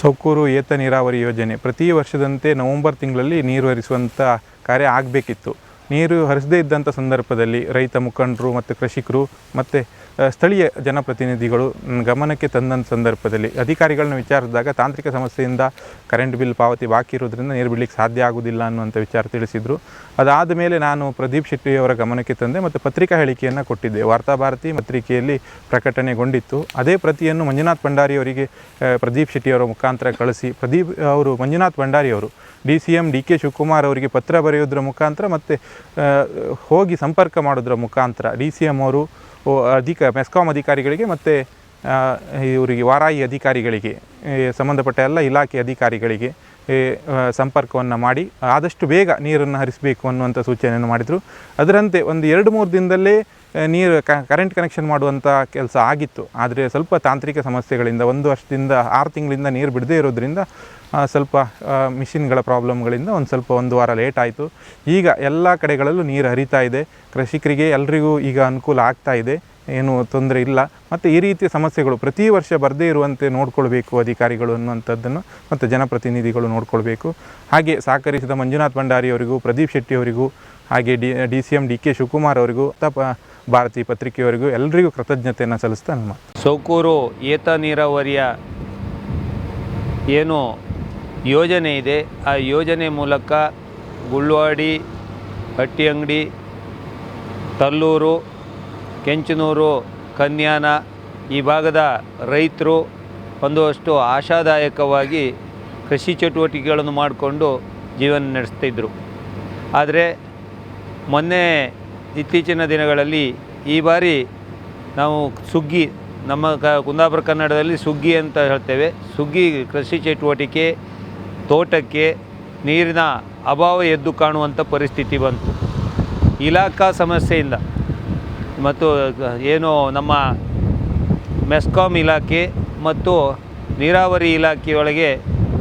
ಸೌಕೂರು ಏತ ನೀರಾವರಿ ಯೋಜನೆ. ಪ್ರತಿ ವರ್ಷದಂತೆ ನವೆಂಬರ್ ತಿಂಗಳಲ್ಲಿ ನೀರು ಹರಿಸುವಂಥ ಕಾರ್ಯ ಆಗಬೇಕಿತ್ತು. ನೀರು ಹರಿಸದೇ ಇದ್ದಂಥ ಸಂದರ್ಭದಲ್ಲಿ ರೈತ ಮುಖಂಡರು ಮತ್ತು ಕೃಷಿಕರು ಮತ್ತು ಸ್ಥಳೀಯ ಜನಪ್ರತಿನಿಧಿಗಳು ಗಮನಕ್ಕೆ ತಂದಂಥ ಸಂದರ್ಭದಲ್ಲಿ ಅಧಿಕಾರಿಗಳನ್ನ ವಿಚಾರಿಸಿದಾಗ ತಾಂತ್ರಿಕ ಸಮಸ್ಯೆಯಿಂದ ಕರೆಂಟ್ ಬಿಲ್ ಪಾವತಿ ಬಾಕಿ ಇರೋದ್ರಿಂದ ನೀರು ಬಿಡಲಿಕ್ಕೆ ಸಾಧ್ಯ ಆಗುವುದಿಲ್ಲ ಅನ್ನುವಂಥ ವಿಚಾರ ತಿಳಿಸಿದರು. ಅದಾದ ಮೇಲೆ ನಾನು ಪ್ರದೀಪ್ ಶೆಟ್ಟಿಯವರ ಗಮನಕ್ಕೆ ತಂದೆ ಮತ್ತು ಪತ್ರಿಕಾ ಹೇಳಿಕೆಯನ್ನು ಕೊಟ್ಟಿದ್ದೆ. ವಾರ್ತಾಭಾರತಿ ಪತ್ರಿಕೆಯಲ್ಲಿ ಪ್ರಕಟಣೆಗೊಂಡಿತ್ತು. ಅದೇ ಪ್ರತಿಯನ್ನು ಮಂಜುನಾಥ್ ಭಂಡಾರಿಯವರಿಗೆ ಪ್ರದೀಪ್ ಶೆಟ್ಟಿಯವರ ಮುಖಾಂತರ ಕಳಿಸಿ, ಪ್ರದೀಪ್ ಅವರು Manjunath ಭಂಡಾರಿಯವರು D C M D K Shivakumar ಅವರಿಗೆ ಪತ್ರ ಬರೆಯೋದ್ರ ಮುಖಾಂತರ ಮತ್ತು ಹೋಗಿ ಸಂಪರ್ಕ ಮಾಡೋದ್ರ ಮುಖಾಂತರ ಡಿ ಸಿ ಎಂ ಅವರು ಅಧಿಕ, ಮೆಸ್ಕಾಂ ಅಧಿಕಾರಿಗಳಿಗೆ ಮತ್ತು ಇವರಿಗೆ ವಾರಾಯಿ ಅಧಿಕಾರಿಗಳಿಗೆ ಸಂಬಂಧಪಟ್ಟ ಎಲ್ಲ ಇಲಾಖೆ ಅಧಿಕಾರಿಗಳಿಗೆ ಸಂಪರ್ಕವನ್ನು ಮಾಡಿ, ಆದಷ್ಟು ಬೇಗ ನೀರನ್ನು ಹರಿಸಬೇಕು ಅನ್ನುವಂಥ ಸೂಚನೆಯನ್ನು ಮಾಡಿದರು. ಅದರಂತೆ ಒಂದು ಎರಡು ಮೂರು ದಿನದಲ್ಲೇ ನೀರು ಕರೆಂಟ್ ಕನೆಕ್ಷನ್ ಮಾಡುವಂಥ ಕೆಲಸ ಆಗಿತ್ತು. ಆದರೆ ಸ್ವಲ್ಪ ತಾಂತ್ರಿಕ ಸಮಸ್ಯೆಗಳಿಂದ, ಒಂದು ವರ್ಷದಿಂದ, ಆರು ತಿಂಗಳಿಂದ ನೀರು ಬಿಡದೇ ಇರೋದ್ರಿಂದ ಸ್ವಲ್ಪ ಮಿಷಿನ್ಗಳ ಪ್ರಾಬ್ಲಮ್ಗಳಿಂದ ಒಂದು ಸ್ವಲ್ಪ ಒಂದು ವಾರ ಲೇಟ್ ಆಯಿತು. ಈಗ ಎಲ್ಲ ಕಡೆಗಳಲ್ಲೂ ನೀರು ಹರಿತಾ ಇದೆ. ಕೃಷಿಕರಿಗೆ ಎಲ್ರಿಗೂ ಈಗ ಅನುಕೂಲ ಆಗ್ತಾ ಇದೆ. ಏನು ತೊಂದರೆ ಇಲ್ಲ. ಮತ್ತು ಈ ರೀತಿಯ ಸಮಸ್ಯೆಗಳು ಪ್ರತಿ ವರ್ಷ ಬರದೇ ಇರುವಂತೆ ನೋಡಿಕೊಳ್ಬೇಕು ಅಧಿಕಾರಿಗಳು ಅನ್ನುವಂಥದ್ದನ್ನು, ಮತ್ತು ಜನಪ್ರತಿನಿಧಿಗಳು ನೋಡ್ಕೊಳ್ಬೇಕು. ಹಾಗೆ ಸಹಕರಿಸಿದ ಮಂಜುನಾಥ್ ಭಂಡಾರಿಯವರಿಗೂ, ಪ್ರದೀಪ್ ಶೆಟ್ಟಿ ಅವರಿಗೂ ಹಾಗೆ D D C M D K Shivakumar ಅವರಿಗೂ ತಪ ಭಾರತಿ ಪತ್ರಿಕೆಯವರಿಗೂ ಎಲ್ಲರಿಗೂ ಕೃತಜ್ಞತೆಯನ್ನು ಸಲ್ಲಿಸ್ತಾ ನಮ್ಮ. ಸೌಕೂರು ಏತ ನೀರಾವರಿಯ ಏನು ಯೋಜನೆ ಇದೆ, ಆ ಯೋಜನೆ ಮೂಲಕ ಗುಳ್ವಾಡಿ ಹಟ್ಟಿಯಂಗಡಿ ತಲ್ಲೂರು, ಕೆಂಚನೂರು, ಕನ್ಯಾನ ಈ ಭಾಗದ ರೈತರು ಒಂದಷ್ಟು ಆಶಾದಾಯಕವಾಗಿ ಕೃಷಿ ಚಟುವಟಿಕೆಗಳನ್ನು ಮಾಡಿಕೊಂಡು ಜೀವನ ನಡೆಸ್ತಿದ್ರು. ಆದರೆ ಮೊನ್ನೆ ಇತ್ತೀಚಿನ ದಿನಗಳಲ್ಲಿ ಈ ಬಾರಿ ನಾವು ಸುಗ್ಗಿ, ನಮ್ಮ ಕ, ಕುಂದಾಪುರ ಕನ್ನಡದಲ್ಲಿ ಸುಗ್ಗಿ ಅಂತ ಹೇಳ್ತೇವೆ. ಸುಗ್ಗಿ ಕೃಷಿ ಚಟುವಟಿಕೆ, ತೋಟಕ್ಕೆ ನೀರಿನ ಅಭಾವ ಎದ್ದು ಕಾಣುವಂಥ ಪರಿಸ್ಥಿತಿ ಬಂತು. ಇಲಾಖಾ ಸಮಸ್ಯೆಯಿಂದ ಮತ್ತು ಏನು ನಮ್ಮ ಮೆಸ್ಕಾಂ ಇಲಾಖೆ ಮತ್ತು ನೀರಾವರಿ ಇಲಾಖೆಯೊಳಗೆ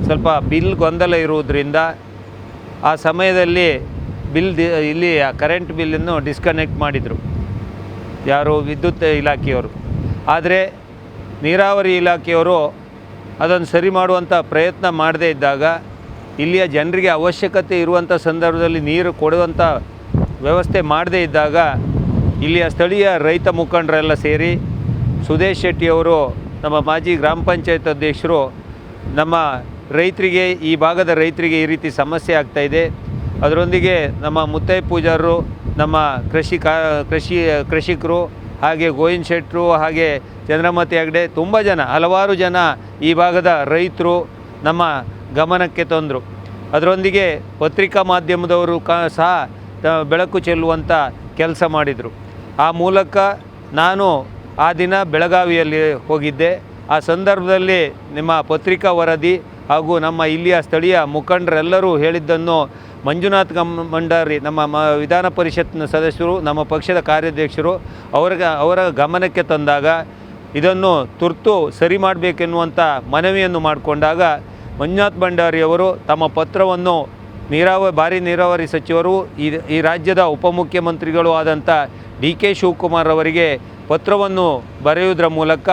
ಸ್ವಲ್ಪ ಬಿಲ್ ಗೊಂದಲ ಇರುವುದರಿಂದ ಆ ಸಮಯದಲ್ಲಿ ಬಿಲ್ ಇಲ್ಲಿ ಕರೆಂಟ್ ಬಿಲ್ಲನ್ನು ಡಿಸ್ಕನೆಕ್ಟ್ ಮಾಡಿದರು. ಯಾರು ವಿದ್ಯುತ್ ಇಲಾಖೆಯವರು. ಆದರೆ ನೀರಾವರಿ ಇಲಾಖೆಯವರು ಅದನ್ನು ಸರಿ ಮಾಡುವಂಥ ಪ್ರಯತ್ನ ಮಾಡದೇ ಇದ್ದಾಗ ಇಲ್ಲಿಯ ಜನರಿಗೆ ಅವಶ್ಯಕತೆ ಇರುವಂಥ ಸಂದರ್ಭದಲ್ಲಿ ನೀರು ಕೊಡುವಂಥ ವ್ಯವಸ್ಥೆ ಮಾಡದೇ ಇದ್ದಾಗ ಇಲ್ಲಿಯ ಸ್ಥಳೀಯ ರೈತ ಮುಖಂಡರೆಲ್ಲ ಸೇರಿ ಸುದೇಶ್ ಶೆಟ್ಟಿಯವರು ನಮ್ಮ ಮಾಜಿ ಗ್ರಾಮ ಪಂಚಾಯತ್ ಅಧ್ಯಕ್ಷರು, ನಮ್ಮ ರೈತರಿಗೆ, ಈ ಭಾಗದ ರೈತರಿಗೆ ಈ ರೀತಿ ಸಮಸ್ಯೆ ಆಗ್ತಾಯಿದೆ ಅದರೊಂದಿಗೆ ನಮ್ಮ ಮುತ್ತೈ ಪೂಜಾರರು, ನಮ್ಮ ಕೃಷಿ ಕಾ, ಕೃಷಿ, ಕೃಷಿಕರು, ಹಾಗೆ ಗೋವಿಂದ ಶೆಟ್ಟರು, ಹಾಗೆ ಚಂದ್ರಮತಿ ಹೆಗ್ಡೆ, ತುಂಬ ಜನ, ಹಲವಾರು ಜನ ಈ ಭಾಗದ ರೈತರು ನಮ್ಮ ಗಮನಕ್ಕೆ ತಂದರು. ಅದರೊಂದಿಗೆ ಪತ್ರಿಕಾ ಮಾಧ್ಯಮದವರು ಕ, ಸಹ ಬೆಳಕು ಚೆಲ್ಲುವಂಥ ಕೆಲಸ ಮಾಡಿದರು. ಆ ಮೂಲಕ ನಾನು ಆ ದಿನ ಬೆಳಗಾವಿಯಲ್ಲಿ ಹೋಗಿದ್ದೆ. ಆ ಸಂದರ್ಭದಲ್ಲಿ ನಿಮ್ಮ ಪತ್ರಿಕಾ ವರದಿ ಹಾಗೂ ನಮ್ಮ ಇಲ್ಲಿಯ ಸ್ಥಳೀಯ ಮುಖಂಡರೆಲ್ಲರೂ ಹೇಳಿದ್ದನ್ನು ಮಂಜುನಾಥ್ ಗಮ್ ಮಂಡಾರಿ ನಮ್ಮ ಮ ವಿಧಾನ ಪರಿಷತ್ನ ಸದಸ್ಯರು, ನಮ್ಮ ಪಕ್ಷದ ಕಾರ್ಯಾಧ್ಯಕ್ಷರು ಅವ್ರಿಗೆ, ಅವರ ಗಮನಕ್ಕೆ ತಂದಾಗ ಇದನ್ನು ತುರ್ತು ಸರಿ ಮಾಡಬೇಕೆನ್ನುವಂಥ ಮನವಿಯನ್ನು ಮಾಡಿಕೊಂಡಾಗ ಮಂಜುನಾಥ್ ಭಂಡಾರಿಯವರು ತಮ್ಮ ಪತ್ರವನ್ನು ನೀರಾವರಿ ಭಾರಿ ನೀರಾವರಿ ಸಚಿವರು, ಈ ಈ ರಾಜ್ಯದ ಉಪಮುಖ್ಯಮಂತ್ರಿಗಳು ಆದಂಥ ಡಿ ಕೆ ಶಿವಕುಮಾರ್ ಅವರಿಗೆ ಪತ್ರವನ್ನು ಬರೆಯುವುದರ ಮೂಲಕ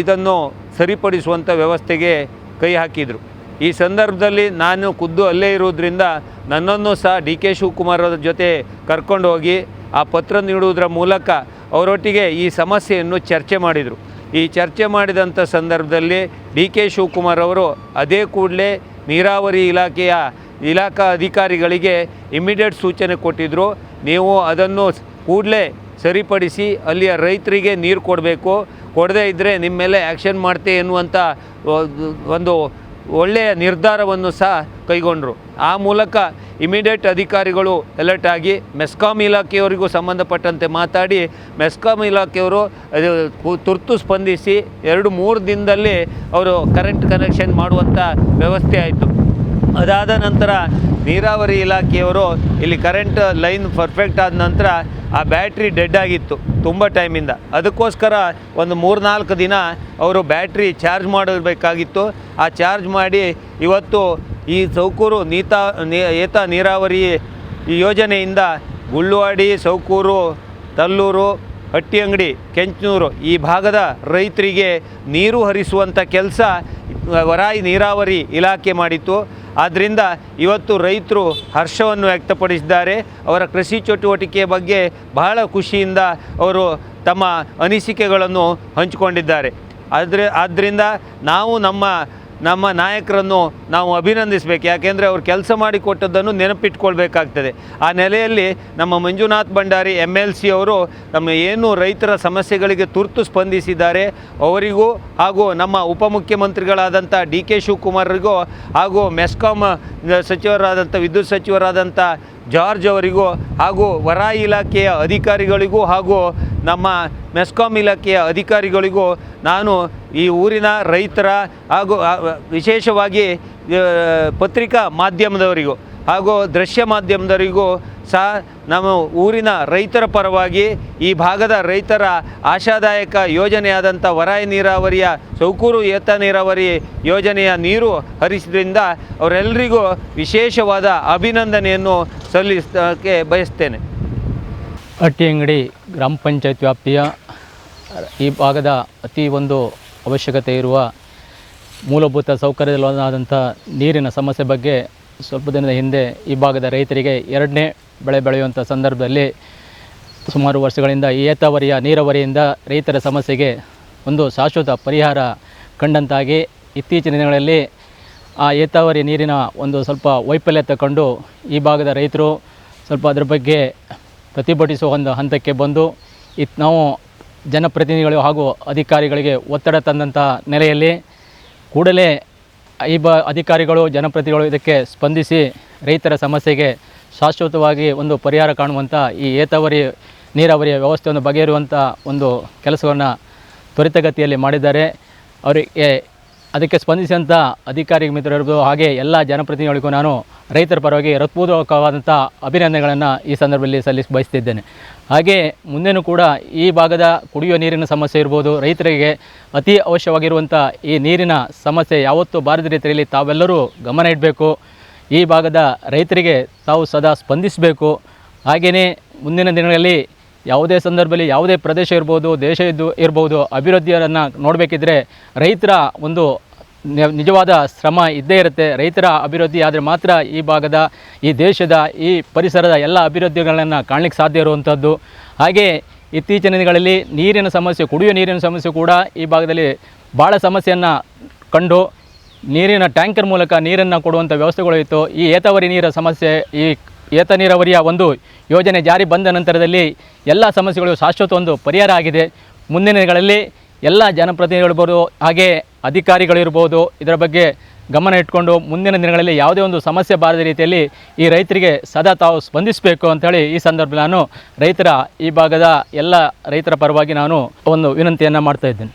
ಇದನ್ನು ಸರಿಪಡಿಸುವಂಥ ವ್ಯವಸ್ಥೆಗೆ ಕೈ ಹಾಕಿದರು. ಈ ಸಂದರ್ಭದಲ್ಲಿ ನಾನು ಖುದ್ದು ಅಲ್ಲೇ ಇರುವುದರಿಂದ ನನ್ನನ್ನು ಸಹ ಡಿ ಕೆ ಶಿವಕುಮಾರ್ ಅವರ ಜೊತೆ ಕರ್ಕೊಂಡು ಹೋಗಿ ಆ ಪತ್ರ ನೀಡುವುದರ ಮೂಲಕ ಅವರೊಟ್ಟಿಗೆ ಈ ಸಮಸ್ಯೆಯನ್ನು ಚರ್ಚೆ ಮಾಡಿದರು. ಈ ಚರ್ಚೆ ಮಾಡಿದಂಥ ಸಂದರ್ಭದಲ್ಲಿ ಡಿ ಕೆ ಶಿವಕುಮಾರ್ ಅವರು ಅದೇ ಕೂಡಲೇ ನೀರಾವರಿ ಇಲಾಖೆಯ ಇಲಾಖಾ ಅಧಿಕಾರಿಗಳಿಗೆ ಇಮಿಡಿಯೇಟ್ ಸೂಚನೆ ಕೊಟ್ಟಿದ್ದರು. ನೀವು ಅದನ್ನು ಕೂಡಲೇ ಸರಿಪಡಿಸಿ ಅಲ್ಲಿಯ ರೈತರಿಗೆ ನೀರು ಕೊಡಬೇಕು. ಕೊಡದೇ ಇದ್ದರೆ ನಿಮ್ಮ ಮೇಲೆ ಆ್ಯಕ್ಷನ್ ಮಾಡ್ತೆ ಎನ್ನುವಂಥ ಒಂದು ಒಳ್ಳೆಯ ನಿರ್ಧಾರವನ್ನು ಸಹ ಕೈಗೊಂಡರು. ಆ ಮೂಲಕ ಇಮಿಡಿಯೇಟ್ ಅಧಿಕಾರಿಗಳು ಅಲರ್ಟ್ ಆಗಿ ಮೆಸ್ಕಾಂ ಇಲಾಖೆಯವರಿಗೂ ಸಂಬಂಧಪಟ್ಟಂತೆ ಮಾತಾಡಿ ಮೆಸ್ಕಾಂ ಇಲಾಖೆಯವರು ತುರ್ತು ಸ್ಪಂದಿಸಿ ಎರಡು ಮೂರು ದಿನದಲ್ಲಿ ಅವರು ಕರೆಂಟ್ ಕನೆಕ್ಷನ್ ಮಾಡುವಂಥ ವ್ಯವಸ್ಥೆ ಆಯಿತು. ಅದಾದ ನಂತರ ನೀರಾವರಿ ಇಲಾಖೆಯವರು ಇಲ್ಲಿ ಕರೆಂಟ್ ಲೈನ್ ಪರ್ಫೆಕ್ಟ್ ಆದ ನಂತರ ಆ ಬ್ಯಾಟ್ರಿ ಡೆಡ್ ಆಗಿತ್ತು. ತುಂಬ ಟೈಮಿಂದ. ಅದಕ್ಕೋಸ್ಕರ ಒಂದು ಮೂರು ನಾಲ್ಕು ದಿನ ಅವರು ಬ್ಯಾಟ್ರಿ ಚಾರ್ಜ್ ಮಾಡಬೇಕಾಗಿತ್ತು. ಆ ಚಾರ್ಜ್ ಮಾಡಿ ಇವತ್ತು ಈ ಸೌಕೂರು ನೀತಾ ಏತ ನೀರಾವರಿ ಈ ಯೋಜನೆಯಿಂದ ಗುಳ್ಳುವಾಡಿ, ಸೌಕೂರು, ತಲ್ಲೂರು, ಹಟ್ಟಿಯಂಗಡಿ, ಕೆಂಚನೂರು ಈ ಭಾಗದ ರೈತರಿಗೆ ನೀರು ಹರಿಸುವಂಥ ಕೆಲಸ ವರಾಯಿ ನೀರಾವರಿ ಇಲಾಖೆ ಮಾಡಿತ್ತು. ಆದ್ದರಿಂದ ಇವತ್ತು ರೈತರು ಹರ್ಷವನ್ನು ವ್ಯಕ್ತಪಡಿಸಿದ್ದಾರೆ. ಅವರ ಕೃಷಿ ಚಟುವಟಿಕೆಯ ಬಗ್ಗೆ ಬಹಳ ಖುಷಿಯಿಂದ ಅವರು ತಮ್ಮ ಅನಿಸಿಕೆಗಳನ್ನು ಹಂಚಿಕೊಂಡಿದ್ದಾರೆ. ಆದರೆ ಆದ್ದರಿಂದ ನಾವು ನಮ್ಮ ನಮ್ಮ ನಾಯಕರನ್ನು ನಾವು ಅಭಿನಂದಿಸಬೇಕು. ಯಾಕೆಂದರೆ ಅವ್ರು ಕೆಲಸ ಮಾಡಿಕೊಟ್ಟದ್ದನ್ನು ನೆನಪಿಟ್ಕೊಳ್ಬೇಕಾಗ್ತದೆ. ಆ ನೆಲೆಯಲ್ಲಿ ನಮ್ಮ Manjunath Bhandari M L C ಅವರು ನಮ್ಮ ಏನು ರೈತರ ಸಮಸ್ಯೆಗಳಿಗೆ ತುರ್ತು ಸ್ಪಂದಿಸಿದ್ದಾರೆ, ಅವರಿಗೂ ಹಾಗೂ ನಮ್ಮ ಉಪಮುಖ್ಯಮಂತ್ರಿಗಳಾದಂಥ ಡಿ ಕೆ ಶಿವಕುಮಾರ್ರಿಗೂ ಹಾಗೂ ಮೆಸ್ಕಾಂ ಸಚಿವರಾದಂಥ, ವಿದ್ಯುತ್ ಸಚಿವರಾದಂಥ ಜಾರ್ಜ್ ಅವರಿಗೂ ಹಾಗೂ ವರ ಇಲಾಖೆಯ ಅಧಿಕಾರಿಗಳಿಗೂ ಹಾಗೂ ನಮ್ಮ ಮೆಸ್ಕಾಂ ಇಲಾಖೆಯ ಅಧಿಕಾರಿಗಳಿಗೂ ನಾನು ಈ ಊರಿನ ರೈತರ ಹಾಗೂ ವಿಶೇಷವಾಗಿ ಪತ್ರಿಕಾ ಮಾಧ್ಯಮದವರಿಗೂ ಹಾಗೂ ದೃಶ್ಯ ಮಾಧ್ಯಮದವರಿಗೂ ಸಹ ನಮ್ಮ ಊರಿನ ರೈತರ ಪರವಾಗಿ ಈ ಭಾಗದ ರೈತರ ಆಶಾದಾಯಕ ಯೋಜನೆಯಾದಂಥ ವರಾಯ ನೀರಾವರಿಯ, ಸೌಕೂರು ಏತ ನೀರಾವರಿ ಯೋಜನೆಯ ನೀರು ಹರಿಸಿದ್ರಿಂದ ಅವರೆಲ್ಲರಿಗೂ ವಿಶೇಷವಾದ ಅಭಿನಂದನೆಯನ್ನು ಸಲ್ಲಿಸೋಕ್ಕೆ ಬಯಸ್ತೇನೆ. ಅಟ್ಟಿಯಂಗಡಿ ಗ್ರಾಮ ಪಂಚಾಯತ್ ವ್ಯಾಪ್ತಿಯ ಈ ಭಾಗದ ಅತಿ ಒಂದು ಅವಶ್ಯಕತೆ ಇರುವ ಮೂಲಭೂತ ಸೌಕರ್ಯದಲ್ಲಾದಂಥ ನೀರಿನ ಸಮಸ್ಯೆ ಬಗ್ಗೆ ಸ್ವಲ್ಪ ದಿನದ ಹಿಂದೆ ಈ ಭಾಗದ ರೈತರಿಗೆ ಎರಡನೇ ಬೆಳೆ ಬೆಳೆಯುವಂಥ ಸಂದರ್ಭದಲ್ಲಿ ಸುಮಾರು ವರ್ಷಗಳಿಂದ ಏತಾವರಿಯ, ನೀರಾವರಿಯಿಂದ ರೈತರ ಸಮಸ್ಯೆಗೆ ಒಂದು ಶಾಶ್ವತ ಪರಿಹಾರ ಕಂಡಂತಾಗಿ ಇತ್ತೀಚಿನ ದಿನಗಳಲ್ಲಿ ಆ ಏತಾವರಿ ನೀರಿನ ಒಂದು ಸ್ವಲ್ಪ ವೈಫಲ್ಯ ತಗೊಂಡು ಈ ಭಾಗದ ರೈತರು ಸ್ವಲ್ಪ ಅದರ ಬಗ್ಗೆ ಪ್ರತಿಭಟಿಸುವ ಒಂದು ಹಂತಕ್ಕೆ ಬಂದು ಇತ್ ನಾವು ಜನಪ್ರತಿನಿಧಿಗಳು ಹಾಗೂ ಅಧಿಕಾರಿಗಳಿಗೆ ಒತ್ತಡ ತಂದಂಥ ನೆಲೆಯಲ್ಲಿ ಕೂಡಲೇ ಈ ಬ ಅಧಿಕಾರಿಗಳು, ಜನಪ್ರತಿನಿಧಿಗಳು ಇದಕ್ಕೆ ಸ್ಪಂದಿಸಿ ರೈತರ ಸಮಸ್ಯೆಗೆ ಶಾಶ್ವತವಾಗಿ ಒಂದು ಪರಿಹಾರ ಕಾಣುವಂಥ ಈ ಏತಾವರಿ ನೀರಾವರಿಯ ವ್ಯವಸ್ಥೆಯನ್ನು ಬಗೆಹರುವಂಥ ಒಂದು ಕೆಲಸವನ್ನು ತ್ವರಿತಗತಿಯಲ್ಲಿ ಮಾಡಿದ್ದಾರೆ. ಅವರಿಗೆ ಅದಕ್ಕೆ ಸ್ಪಂದಿಸಿದಂಥ ಅಧಿಕಾರಿ ಮಿತ್ರರಿಗೂ ಹಾಗೆ ಎಲ್ಲ ಜನಪ್ರತಿನಿಧಿಗಳಿಗೂ ನಾನು ರೈತರ ಪರವಾಗಿ ಹೃತ್ಪೂರ್ವಕವಾದಂಥ ಅಭಿನಂದನೆಗಳನ್ನು ಈ ಸಂದರ್ಭದಲ್ಲಿ ಸಲ್ಲಿಸಿ, ಬಯಸ್ತಿದ್ದೇನೆ. ಹಾಗೆ ಮುಂದೆನೂ ಕೂಡ ಈ ಭಾಗದ ಕುಡಿಯುವ ನೀರಿನ ಸಮಸ್ಯೆ ಇರ್ಬೋದು, ರೈತರಿಗೆ ಅತಿ ಅವಶ್ಯವಾಗಿರುವಂಥ ಈ ನೀರಿನ ಸಮಸ್ಯೆ ಯಾವತ್ತೂ ಬಾರದ ರೀತಿಯಲ್ಲಿ ತಾವೆಲ್ಲರೂ ಗಮನ ಇಡಬೇಕು. ಈ ಭಾಗದ ರೈತರಿಗೆ ತಾವು ಸದಾ ಸ್ಪಂದಿಸಬೇಕು. ಹಾಗೆಯೇ ಮುಂದಿನ ದಿನಗಳಲ್ಲಿ ಯಾವುದೇ ಸಂದರ್ಭದಲ್ಲಿ ಯಾವುದೇ ಪ್ರದೇಶ ಇರ್ಬೋದು, ದೇಶ ಇದ್ದು, ಇರ್ಬೋದು, ಅಭಿವೃದ್ಧಿಯನ್ನು ನೋಡಬೇಕಿದ್ರೆ ರೈತರ ಒಂದು ನಿಜವಾದ ಶ್ರಮ ಇದ್ದೇ ಇರುತ್ತೆ. ರೈತರ ಅಭಿವೃದ್ಧಿ ಆದರೆ ಮಾತ್ರ ಈ ಭಾಗದ, ಈ ದೇಶದ, ಈ ಪರಿಸರದ ಎಲ್ಲ ಅಭಿವೃದ್ಧಿಗಳನ್ನು ಕಾಣಲಿಕ್ಕೆ ಸಾಧ್ಯ ಇರುವಂಥದ್ದು. ಹಾಗೆ ಇತ್ತೀಚಿನ ದಿನಗಳಲ್ಲಿ ನೀರಿನ ಸಮಸ್ಯೆ, ಕುಡಿಯುವ ನೀರಿನ ಸಮಸ್ಯೆ ಕೂಡ ಈ ಭಾಗದಲ್ಲಿ ಭಾಳ ಸಮಸ್ಯೆಯನ್ನು ಕಂಡು, ನೀರಿನ ಟ್ಯಾಂಕರ್ ಮೂಲಕ ನೀರನ್ನು ಕೊಡುವಂಥ ವ್ಯವಸ್ಥೆಗಳು ಇತ್ತು. ಈ ಏತವರಿ ನೀರ ಸಮಸ್ಯೆ, ಈ ಏತ ನೀರಾವರಿಯ ಒಂದು ಯೋಜನೆ ಜಾರಿ ಬಂದ ನಂತರದಲ್ಲಿ ಎಲ್ಲ ಸಮಸ್ಯೆಗಳು ಶಾಶ್ವತ ಒಂದು ಪರಿಹಾರ ಆಗಿದೆ. ಮುಂದಿನ ದಿನಗಳಲ್ಲಿ ಎಲ್ಲ ಜನಪ್ರತಿನಿಧಿಗಳಿರ್ಬೋದು, ಹಾಗೆ ಅಧಿಕಾರಿಗಳಿರ್ಬೋದು, ಇದರ ಬಗ್ಗೆ ಗಮನ ಇಟ್ಕೊಂಡು ಮುಂದಿನ ದಿನಗಳಲ್ಲಿ ಯಾವುದೇ ಒಂದು ಸಮಸ್ಯೆ ಬಾರದ ರೀತಿಯಲ್ಲಿ ಈ ರೈತರಿಗೆ ಸದಾ ತಾವು ಸ್ಪಂದಿಸಬೇಕು ಅಂತೇಳಿ ಈ ಸಂದರ್ಭದಲ್ಲಿ ನಾನು ರೈತರ ಈ ಭಾಗದ ಎಲ್ಲ ರೈತರ ಪರವಾಗಿ ನಾನು ಒಂದು ವಿನಂತಿಯನ್ನು ಮಾಡ್ತಾ ಇದ್ದೇನೆ.